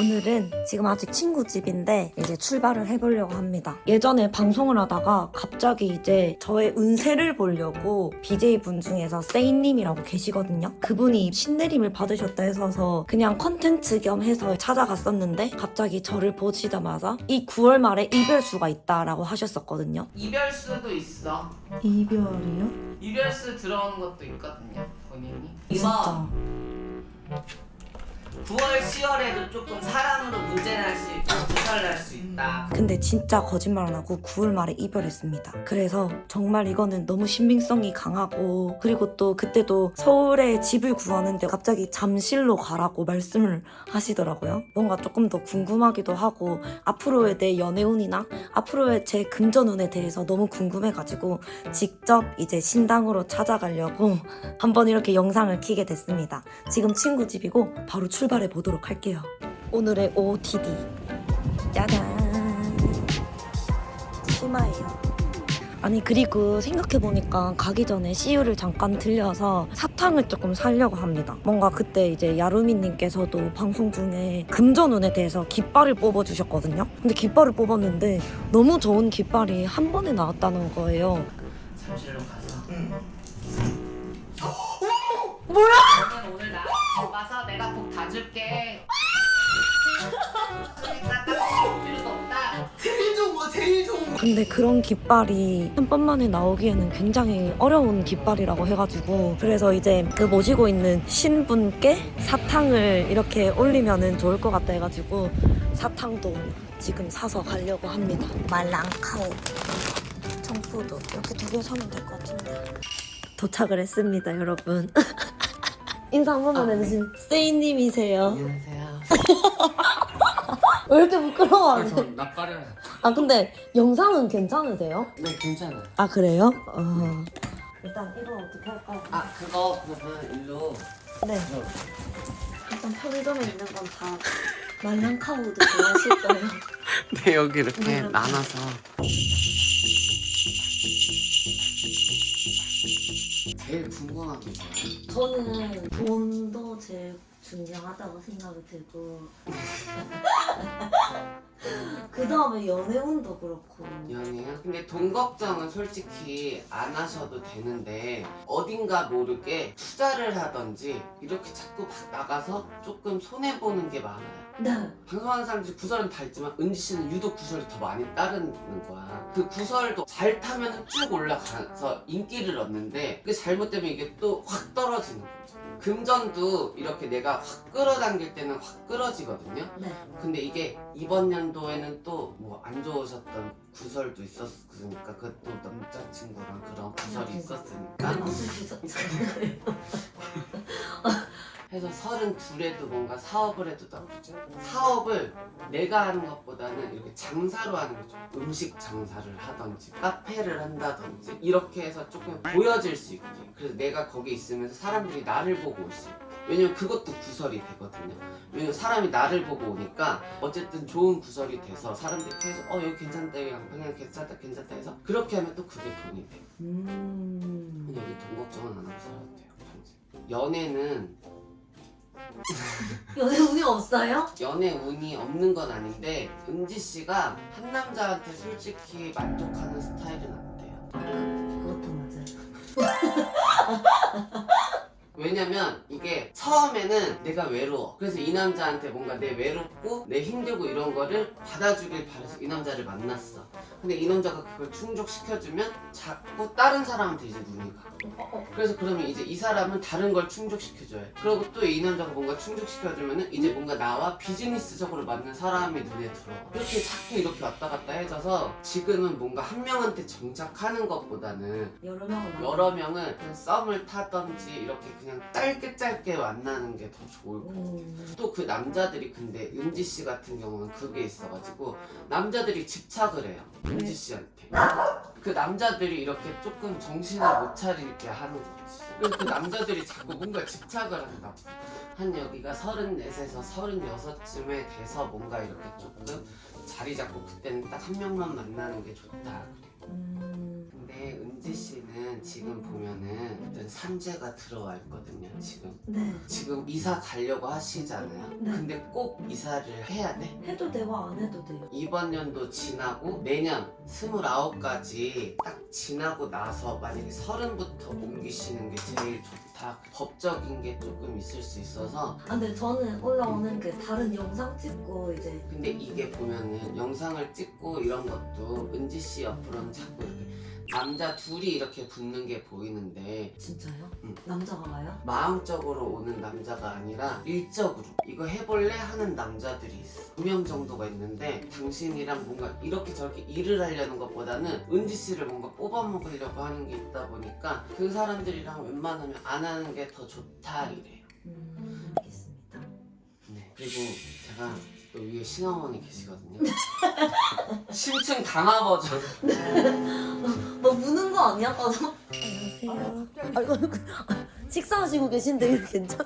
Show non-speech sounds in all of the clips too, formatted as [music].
오늘은 지금 아직 친구 집인데 이제 출발을 해보려고 합니다. 예전에 방송을 하다가 갑자기 이제 저의 운세를 보려고 BJ 분 중에서 세인님이라고 계시거든요. 그분이 신내림을 받으셨다 해서 그냥 컨텐츠 겸 해서 찾아갔었는데 갑자기 저를 보시자마자 이 9월 말에 이별수가 있다라고 하셨었거든요. 이별수도 있어. 이별이요? 이별수 들어오는 것도 있거든요. 본인이. 진짜. 이번 9월, 10월에도 조금 사랑으로 문제날 수 있고 부설날 수 있다. 근데 진짜 거짓말 안 하고 9월 말에 이별했습니다. 그래서 정말 이거는 너무 신빙성이 강하고 그리고 또 그때도 서울에 집을 구하는데 갑자기 잠실로 가라고 말씀을 하시더라고요. 뭔가 조금 더 궁금하기도 하고 앞으로의 내 연애운이나 앞으로의 제 금전운에 대해서 너무 궁금해가지고 직접 이제 신당으로 찾아가려고 [laughs] 한번 이렇게 영상을 키게 됐습니다. 지금 친구 집이고 바로 출 발해 보도록 할게요. 오늘의 OOTD 짜잔. 치마예요. 아니 그리고 생각해보니까 가기 전에 CU를 잠깐 들려서 사탕을 조금 사려고 합니다. 뭔가 그때 이제 야루미님께서도 방송 중에 금전운에 대해서 깃발을 뽑아주셨거든요? 근데 깃발을 뽑았는데 너무 좋은 깃발이 한 번에 나왔다는 거예요. 잠실로 가서. 뭐야? 너는 오늘 나 와서 내가 복 다 줄게. 그러니까 딱 필요도 없다. 제일 좋은 거 제일 좋은 거 근데 그런 깃발이 한 번만에 나오기에는 굉장히 어려운 깃발이라고 해가지고 그래서 이제 그 모시고 있는 신분께 사탕을 이렇게 올리면은 좋을 것 같다 해가지고 사탕도 지금 사서 가려고 합니다. 말랑카오 청포도 이렇게 두 개 사면 될 것 같은데 도착을 했습니다, 여러분. [laughs] 인사 한 번만 아, 해주신 세이님이세요. 안녕하세요. 왜 이렇게 부끄러워하세요? 저 낯가려요. 아 근데 영상은 괜찮으세요? 네 괜찮아요. 아 그래요? 어. 일단 이거 어떻게 할까요? 아 그거 그러면 일로. 네. 일단 편의점에 있는 건 다 말랑카우도 좋아하실 거예요. [laughs] 네 여기 이렇게 네. 나눠서. 제일 궁금한 게 뭐야? 저는 돈도 제일 중요하다고 생각이 들고 [laughs] 그 다음에 연애운도 그렇고 연애요? 근데 돈 걱정은 솔직히 안 하셔도 되는데 어딘가 모르게 투자를 하던지 이렇게 자꾸 막 나가서 조금 손해보는 게 많아요. 네. 방송하는 사람들이 구설은 다 있지만 은지 씨는 유독 구설이 더 많이 따르는 거야. 그 구설도 잘 타면 쭉 올라가서 인기를 얻는데 그게 잘못되면 이게 또 확 떨어지는 거죠. 금전도 이렇게 내가 확 끌어당길 때는 확 끌어지거든요. 네. 근데 이게 이번 연도에는 또 뭐 안 좋으셨던 구설도 있었으니까 그것도 남자친구랑 그런 구설이 있었으니까 맞으셨잖아요. 해서 서른 둘에도 뭔가 사업을 해도 나쁘죠. 사업을 내가 하는 것보다는 이렇게 장사로 하는 게 좋아 음식 장사를 하던지 카페를 한다든지 이렇게 해서 조금 보여질 수 있게. 그래서 내가 거기 있으면서 사람들이 나를 보고 올 수 있게. 왜냐면 그것도 구설이 되거든요. 왜냐면 사람이 나를 보고 오니까 어쨌든 좋은 구설이 돼서 사람들이 계속 어 여기 괜찮다 여기 양평이 괜찮다 괜찮다. 해서 그렇게 하면 또 그게 돈이 돼 음. 여기 돈 걱정은 안 하고 살아도 돼요 연애는 연애 운이 없어요? 연애 운이 없는 건 아닌데 은지 씨가 한 남자한테 솔직히 만족하는 스타일은 안 돼요. 그것도 맞아요. [laughs] 왜냐면 이게 처음에는 내가 외로워. 그래서 이 남자한테 뭔가 내 외롭고 내 힘들고 이런 거를 받아주길 바래서 이 남자를 만났어. 근데 이 남자가 그걸 충족시켜주면 자꾸 다른 사람한테 이제 눈이 가. 그래서 그러면 이제 이 사람은 다른 걸 충족시켜줘요. 그리고 또 이 남자가 뭔가 충족시켜주면 은 이제 뭔가 나와 비즈니스적으로 맞는 사람이 눈에 들어. 이렇게 자꾸 이렇게 왔다 갔다 해져서 지금은 뭔가 한 명한테 정착하는 것보다는 여러 명은 여러 명을 그냥 썸을 타던지 이렇게 그냥 짧게 짧게 만나는 게 더 좋을 것 같아요. 음. 또그 남자들이 근데 은지 씨 같은 경우는 그게 있어가지고 남자들이 집착을 해요. 은지 씨한테. 그 남자들이 이렇게 조금 정신을 못 차리게 하는 거지. 그래서 그 남자들이 자꾸 뭔가 집착을 한다고. 한 여기가 34에서 36쯤에 돼서 뭔가 이렇게 조금 자리 잡고 그때는 딱 한 명만 만나는 게 좋다. 그래. 음. 근데 이게 은지 씨는 지금 보면은 일단 산재가 들어와 있거든요. 지금 네. 지금 이사 가려고 하시잖아요. 네. 근데 꼭 이사를 해야 돼. 해도 되고 안 해도 돼요. 이번 연도 지나고 내년 29까지 딱 지나고 나서 만약에 서른부터 옮기시는 게 제일 좋다. 법적인 게 조금 있을 수 있어서 아, 근데 저는 올라오는 그 다른 영상 찍고 이제 근데 이게 보면은 영상을 찍고 이런 것도 은지 씨 옆으로는 자꾸 이렇게 남자 둘이 이렇게 붙는 게 보이는데 진짜요? 응. 남자가 와요? 마음적으로 오는 남자가 아니라 일적으로 이거 해볼래 하는 남자들이 있어 두 명 정도가 있는데 당신이랑 뭔가 이렇게 저렇게 일을 하려는 것보다는 은지 씨를 뭔가 뽑아먹으려고 하는 게 있다 보니까 그 사람들이랑 웬만하면 안 하는 게 더 좋다 이래요 음, 알겠습니다. 네. 그리고 제가 또 위에 신어머니 계시거든요 [laughs] 심층 강화 버전 뭐 무는 거 아니야, 가서? 안녕하세요. 아이고, [laughs] 식사하시고 계신데 이거 괜찮?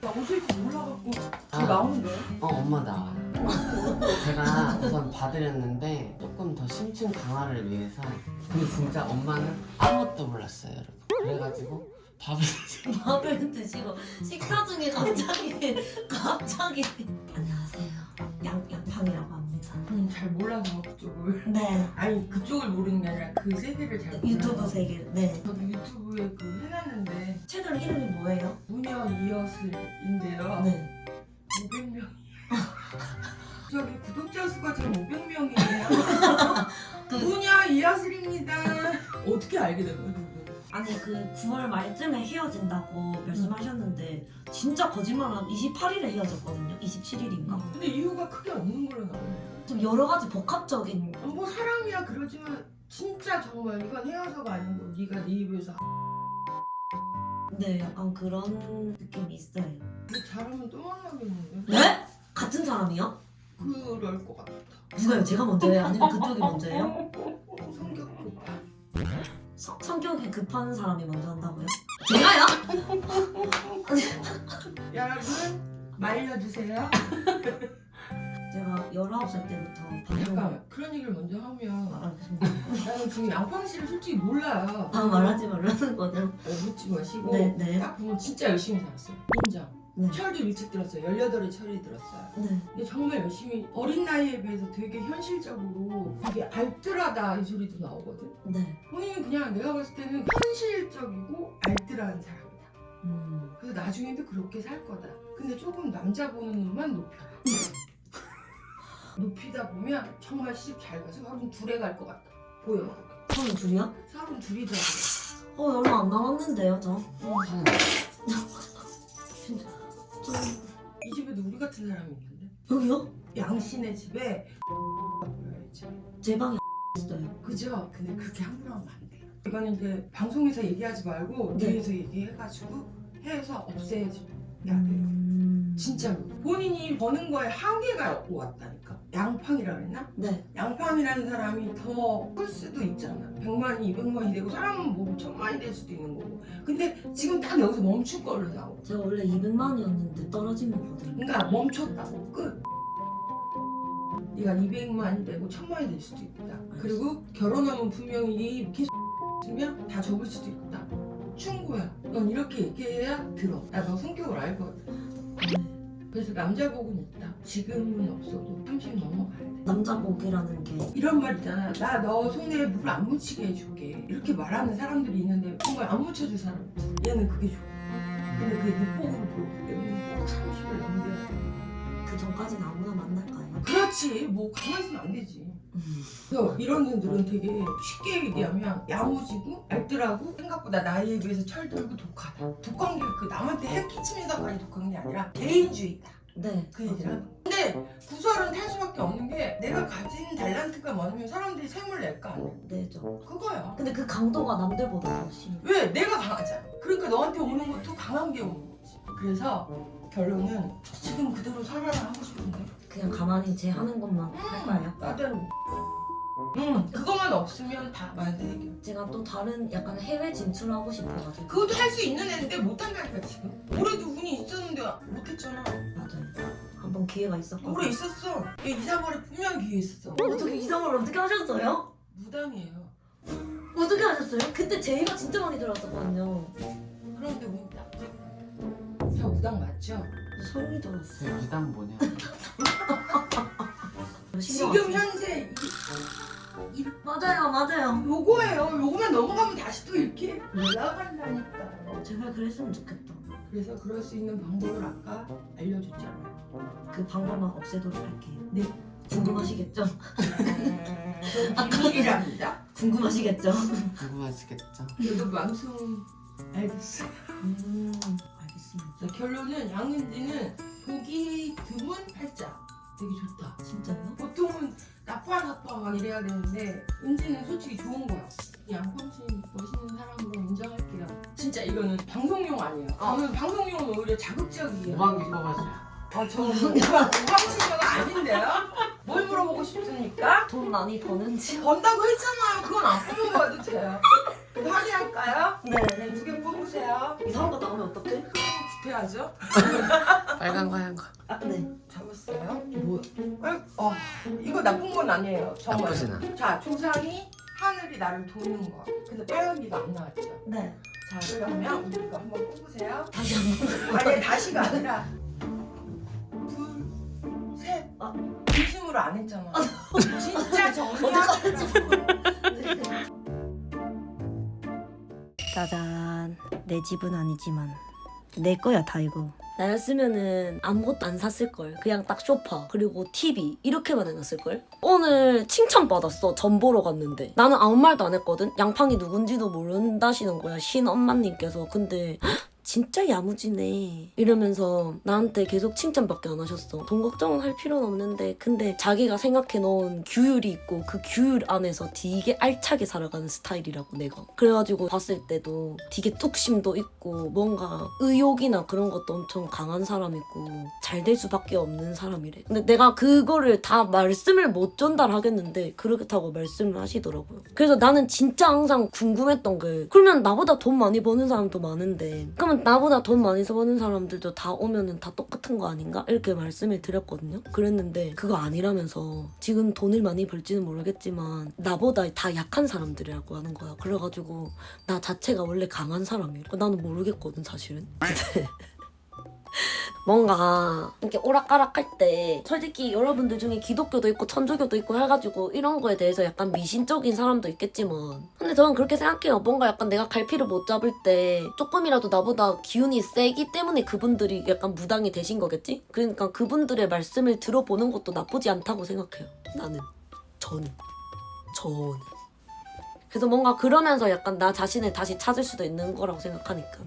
나 오실 줄 몰라갖고 아. 나오는데 어 엄마 나와요 제가 우선 봐드렸는데 조금 더 심층 강화를 위해서 근데 진짜 엄마는 아무것도 몰랐어요 여러분 그래가지고 밥을 드시고 [laughs] 밥을 드시고 식사 중에 갑자기 갑자기 쪽을 네. [laughs] 아니 그쪽을 모르는 게 아니라 그 세계를 잘 몰라서 유튜브 세계. 네. 저도 유튜브에 그 해놨는데 채널 이름이 뭐예요? 무녀 이어슬인데요 네. 500명 [laughs] 저기 구독자 수가 지금 500명이에요 [laughs] 그- 무녀 이어슬입니다 어떻게 알게 된 거예요? 아니 그 9월 말쯤에 헤어진다고 말씀하셨는데 진짜 거짓말은 28일에 헤어졌거든요. 27일인가? 근데 이유가 크게 없는 걸로 나오네요 좀 여러 가지 복합적인 뭐 사람이야 그러지만 진짜 정말 이건 헤어서가 아니고 네가 네 입에서 네 약간 그런 느낌이 있어요. 뭐 잘하면 또 만나겠는데 네? 같은 사람이요? 그럴 것 같아 누가요? 제가 먼저예요? 아니면 그쪽이 먼저예요? 성, 성격이 급한 사람이 먼저 한다고요? 제가요? [laughs] 여러분 말려주세요. [laughs] 제가 19살 때부터 방송 잠깐 그런 얘기를 먼저 하면 아, 알겠습니다. 나는 지금 양팡 씨를 솔직히 몰라요. 아 말하지 말라는 거죠? 어, 묻지 마시고 네, 네. 딱 보면 진짜 열심히 살았어요. 인정. 네. 철도 일찍 들었어요. 18에 철이 들었어요. 네. 근데 정말 열심히 어린 나이에 비해서 되게 현실적으로 되게 알뜰하다 이 소리도 나오거든. 네. 본인은 그냥 내가 봤을 때는 현실적이고 알뜰한 사람이다. 음. 그래서 나중에도 그렇게 살 거다. 근데 조금 남자 보는 눈만 높여라. [laughs] 높이다 보면 정말 시집 잘 가서 서른 둘에 갈 것 같다. 보여. 서른 둘이요? 서른 둘이더라고. 어 얼마 안 남았는데요 저. 사는 진짜. 좀이 집에도 우리 같은 사람이 있는데. 여기요? 양신의 집에 보여야지. 제 방에 있어요. 그죠? 근데 그렇게 함부로 하면 안 돼. 이거는 이제 방송에서 얘기하지 말고 네. 뒤에서 얘기해가지고 해서 없애야지. 야, 음. 진짜로. 본인이 버는 거에 한계가 왔다니까. 양팡이라 그랬나? 네. 양팡이라는 사람이 더 클 수도 있잖아. 100만이, 200만이 되고 사람은 뭐 천만이 될 수도 있는 거고. 근데 지금 딱 여기서 멈출 걸로 나오고. 제가 원래 200만이었는데 떨어진 거거든요. 그러니까 멈췄다고. 끝. 네가 200만이 되고 천만이 될 수도 있다. 그리고 결혼하면 분명히 계속 있으면 다 접을 수도 있다. 충고야. 넌 이렇게 얘기해야 들어. 나 너 성격을 알거든. 네. 그래서 남자 복은 있다. 지금은 없어도 30 넘어가야 돼. 남자 복이라는 게 이런 말 있잖아. 나 너 손에 물 안 묻히게 해줄게. 이렇게 말하는 사람들이 있는데 정말 안 묻혀줄 사람. 없어. 얘는 그게 좋아. 근데 그게 늑복으로 들어오기 때문에 꼭 30을 넘겨야 돼. 그 전까지는 아무나 만날까요? 그렇지. 뭐 가만히 있으면 안 되지. 음. 그래서 이런 년들은 되게 쉽게 얘기하면 야무지고 알뜰하고 생각보다 나이에 비해서 철들고 독하다. 독한 게 그 남한테 해 끼치면서까지 독한 게 아니라 개인주의다. 네. 그 얘기를 하는 거야. 근데 구설은 탈 수밖에 없는 게 내가 가진 달란트가 많으면 사람들이 셈을 낼까 안 내? 네죠. 그거야. 근데 그 강도가 남들보다 더 심해. 왜? 내가 강하잖아. 그러니까 너한테 오는 것도 강한 게 오는 거지. 그래서 결론은 지금 그대로 살아라 하고 싶은데. 그냥 가만히 제 하는 것만 할까요? 나대로. 응, 그것만 없으면 다 말대 해결. 제가 또 다른 약간 해외 진출하고 싶어가지고 그것도 할 수 있는 애인데 못한다니까 지금. 올해도 운이 있었는데 못했잖아. 맞아요. 한번 기회가 있었거든요. 올해 있었어. 얘 이사벌에 분명 기회 있었어. 어떻게 이상을 어떻게 하셨어요? 무당이에요. 어떻게 하셨어요? 그때 제의가 진짜 많이 들어왔었거든요. 그런데 무당. 저 무당 맞죠? 소름이 돋았어. 그 무당 뭐냐? [laughs] 지금 현재 이, 이 맞아요, 맞아요. 요거예요. 요거만 넘어가면 다시 또 이렇게 올라간다니까요. 제발 그랬으면 좋겠다. 그래서 그럴 수 있는 방법을 아까 알려줬잖아요. 그 방법만 없애도록 할게요. 네. 궁금하시겠죠? [laughs] 비밀이랍니다. 궁금하시겠죠? 궁금하시겠죠? 저도 마음속 알겠어요. 음. 자, 결론은 양은지는 보기 드문 팔자 되게 좋다. 진짜요? 보통은 나빠 나빠 막 이래야 되는데 은지는 솔직히 좋은 거야. 양펀치 멋있는 사람으로 인정할게요. 진짜 이거는 방송용 아니에요. 저는 방송용은 오히려 자극적이에요. 오방기 뽑아줘요. 아, 저는 우방친구가 아닌데요? 뭘 물어보고 싶습니까? 돈 많이 버는지. 번다고 했잖아요. 그건 안 뽑아봐도 돼요. 그럼 확인할까요? 네. 네, 두 개 뽑으세요. 이상한 거 나오면 어떡해? 구태하죠? 빨간 거 하얀 거. 아, 네. 잡았어요. 뭐야? 어, 이거 나쁜 건 아니에요. 정말. 나쁘진 않아. 자, 조상이 하늘이 나를 도는 거. 근데 빨간기가 안 나왔죠. 네. 자, 그러면 우리가 한번 뽑으세요. 다시 한 번. 아니, 다시가 아니라 둘, 셋. 아. 진심으로 안 했잖아. 진짜 정리하고. 짜잔. 내 집은 아니지만 내 거야 다 이거. 나였으면은 아무것도 안 샀을 걸. 그냥 딱 소파 그리고 TV 이렇게만 해놨을 걸. 오늘 칭찬 받았어. 전 보러 갔는데 나는 아무 말도 안 했거든. 양팡이 누군지도 모른다시는 거야 신 엄마님께서. 근데 진짜 야무지네. 이러면서 나한테 계속 칭찬밖에 안 하셨어. 돈 걱정은 할 필요는 없는데 근데 자기가 생각해 놓은 규율이 있고 그 규율 안에서 되게 알차게 살아가는 스타일이라고 내가. 그래가지고 봤을 때도 되게 뚝심도 있고 뭔가 의욕이나 그런 것도 엄청 강한 사람이고 잘 될 수밖에 없는 사람이래. 근데 내가 그거를 다 말씀을 못 전달하겠는데 그렇다고 말씀을 하시더라고요. 그래서 나는 진짜 항상 궁금했던 게 그러면 나보다 돈 많이 버는 사람도 많은데 그러면 나보다 돈 많이 버는 사람들도 다 오면은 다 똑같은 거 아닌가? 이렇게 말씀을 드렸거든요. 그랬는데 그거 아니라면서 지금 돈을 많이 벌지는 모르겠지만 나보다 다 약한 사람들이라고 하는 거야. 그래가지고 나 자체가 원래 강한 사람이래. 나는 모르겠거든 사실은. 뭔가 이렇게 오락가락할 때 솔직히 여러분들 중에 기독교도 있고 천주교도 있고 해가지고 이런 거에 대해서 약간 미신적인 사람도 있겠지만. 근데 저는 그렇게 생각해요. 뭔가 약간 내가 갈피를 못 잡을 때 조금이라도 나보다 기운이 세기 때문에 그분들이 약간 무당이 되신 거겠지? 그러니까 그분들의 말씀을 들어보는 것도 나쁘지 않다고 생각해요. 나는. 저는. 저는. 그래서 뭔가 그러면서 약간 나 자신을 다시 찾을 수도 있는 거라고 생각하니까